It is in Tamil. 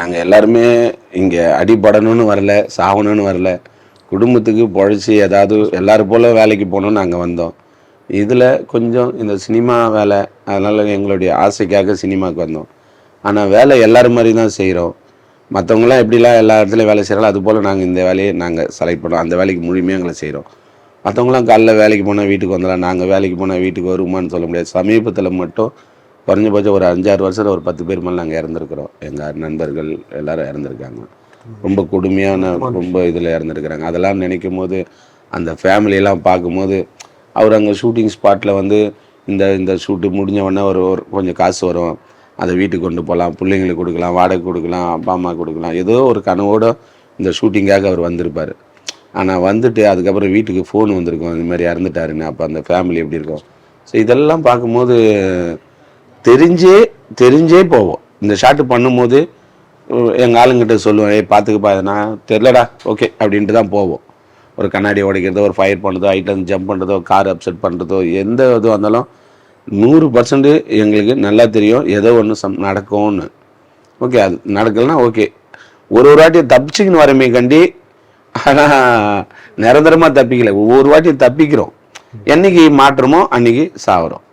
நாங்கள் எல்லாருமே இங்கே அடிபடணும்னு வரல சாகணும்னு வரல. குடும்பத்துக்கு பொழைச்சி ஏதாவது எல்லாரும் போல் வேலைக்கு போகணும்னு நாங்கள் வந்தோம். இதில் கொஞ்சம் இந்த சினிமா வேலை அதனால் எங்களுடைய ஆசைக்காக சினிமாவுக்கு வந்தோம். ஆனால் வேலை எல்லோரும் மாதிரி தான் செய்கிறோம் மற்றவங்களாம் எப்படிலாம் எல்லா இடத்துலையும் வேலை செய்கிறாங்களோ அது போல் நாங்கள் இந்த வேலையை நாங்கள் செலக்ட் பண்ணோம் அந்த வேலைக்கு முழுமையாக எங்களை செய்கிறோம் மற்றவங்களாம் காலைல வேலைக்கு போனால் வீட்டுக்கு வந்துடலாம் நாங்கள் வேலைக்கு போனால் வீட்டுக்கு வருமானு சொல்ல முடியாது. சமீபத்தில் மட்டும் குறைஞ்சபட்சம் ஒரு அஞ்சாறு வருஷத்தில் ஒரு பத்து பேர் மேலே நாங்கள் இறந்துருக்குறோம். எங்கள் நண்பர்கள் எல்லாரும் இறந்துருக்காங்க. ரொம்ப கொடுமையான ரொம்ப இதில் இறந்துருக்குறாங்க. அதெல்லாம் நினைக்கும் போது அந்த ஃபேமிலியெல்லாம் பார்க்கும்போது அவர் அங்கே ஷூட்டிங் ஸ்பாட்டில் வந்து இந்த இந்த ஷூட்டு முடிஞ்ச உடனே ஒரு ஒரு கொஞ்சம் காசு வரும். அதை வீட்டுக்கு கொண்டு போகலாம் பிள்ளைங்களுக்கு கொடுக்கலாம் வாடகை கொடுக்கலாம் அப்பா அம்மா கொடுக்கலாம். ஏதோ ஒரு கனவோட இந்த ஷூட்டிங்காக அவர் வந்திருப்பார். ஆனால் வந்துட்டு அதுக்கப்புறம் வீட்டுக்கு ஃபோன் வந்திருக்கும். இந்த மாதிரி இறந்துட்டாருன்னு. அப்போ அந்த ஃபேமிலி எப்படி இருக்கும்? ஸோ இதெல்லாம் பார்க்கும்போது தெரிஞ்சே தெரிஞ்சே போவோம். இந்த ஷாட்டு பண்ணும்போது எங்கள் ஆளுங்கிட்ட சொல்லுவேன் ஏய் பார்த்துக்குப்பா நான் தெரிலடா ஓகே அப்படின்ட்டு தான் போவோம். ஒரு கண்ணாடி உடைக்கிறதோ ஒரு ஃபயர் பண்ணுறதோ ஹைட்லேருந்து ஜம்ப் பண்ணுறதோ கார் அப்செட் பண்ணுறதோ எந்த இதுவாக இருந்தாலும் நூறு பர்சன்ட் எங்களுக்கு நல்லா தெரியும் ஏதோ ஒன்று சம் நடக்கும்னு. ஓகே அது நடக்கலைன்னா ஓகே ஒரு ஒரு வாட்டி தப்பிச்சுக்கின்னு வரமே கண்டி ஆனால் நிரந்தரமாக தப்பிக்கல. ஒவ்வொரு வாட்டியும் தப்பிக்கிறோம். என்னைக்கு மாற்றமோ அன்றைக்கி சாகிறோம்